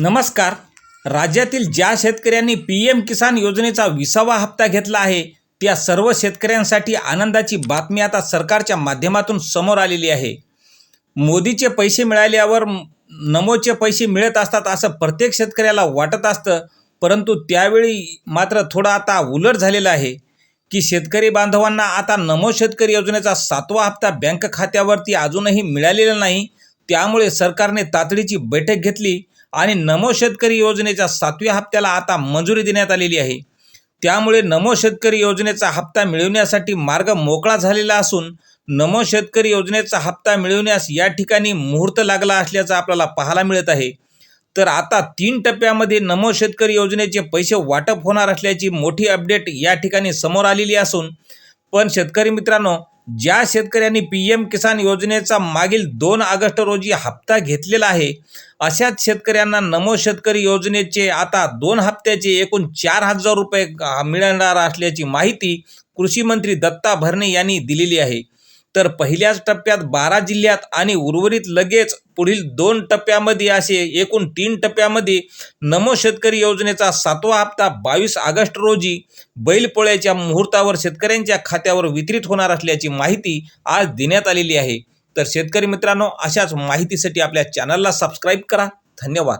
नमस्कार. राज्यातील ज्या शेतकऱ्यांनी पी एम किसान योजनेचा विसावा हप्ता घेतला आहे त्या सर्व शेतकऱ्यांसाठी आनंदाची बातमी आता सरकारच्या माध्यमातून समोर आलेली आहे. मोदीचे पैसे मिळाल्यावर नमोचे पैसे मिळत असतात असं प्रत्येक शेतकऱ्याला वाटत असतं परंतु त्यावेळी मात्र थोडं आता उलट झालेलं आहे की शेतकरी बांधवांना आता नमो शेतकरी योजनेचा सातवा हप्ता बँक खात्यावरती अजूनही मिळालेला नाही. त्यामुळे सरकारने तातडीची बैठक घेतली. आणि नमो शेतकरी योजनेच्या सातव्या हप्त्याला आता मंजुरी देण्यात आलेली आहे. त्यामुळे नमो शेतकरी योजनेचा हप्ता मिळवण्यासाठी मार्ग मोकळा झालेला असून नमो शेतकरी योजनेचा हप्ता मिळवण्यास या ठिकाणी मुहूर्त लागला असल्याचं आपल्याला पाहायला मिळत आहे. तर आता तीन टप्प्यामध्ये नमो शेतकरी योजनेचे पैसे वाटप होणार असल्याची मोठी अपडेट या ठिकाणी समोर आलेली असून पण शेतकरी मित्रांनो ज्या शेतकऱ्यांनी पी एम किसान योजनेचा मागील दोन ऑगस्ट रोजी हप्ता घेतलेला आहे अशाच शेतकऱ्यांना नमो शेतकरी योजनेचे आता दोन हप्त्याचे एकूण चार हजार रुपये मिळणार असल्याची माहिती कृषी मंत्री दत्ता भरणे यांनी दिलेली आहे. तर पहिल्याच टप्प्यात बारा जिल्ह्यात आणि उर्वरित लगेच पुढील दोन टप्प्यामध्ये असे एकूण तीन टप्प्यामध्ये नमो शेतकरी योजनेचा सातवा हप्ता बावीस ऑगस्ट रोजी बैलपोळ्याच्या मुहूर्तावर शेतकऱ्यांच्या खात्यावर वितरित होणार असल्याची माहिती आज देण्यात आलेली आहे. तर शेतकरी मित्रांनो अशाच माहितीसाठी आपल्या चॅनलला सबस्क्राईब करा. धन्यवाद.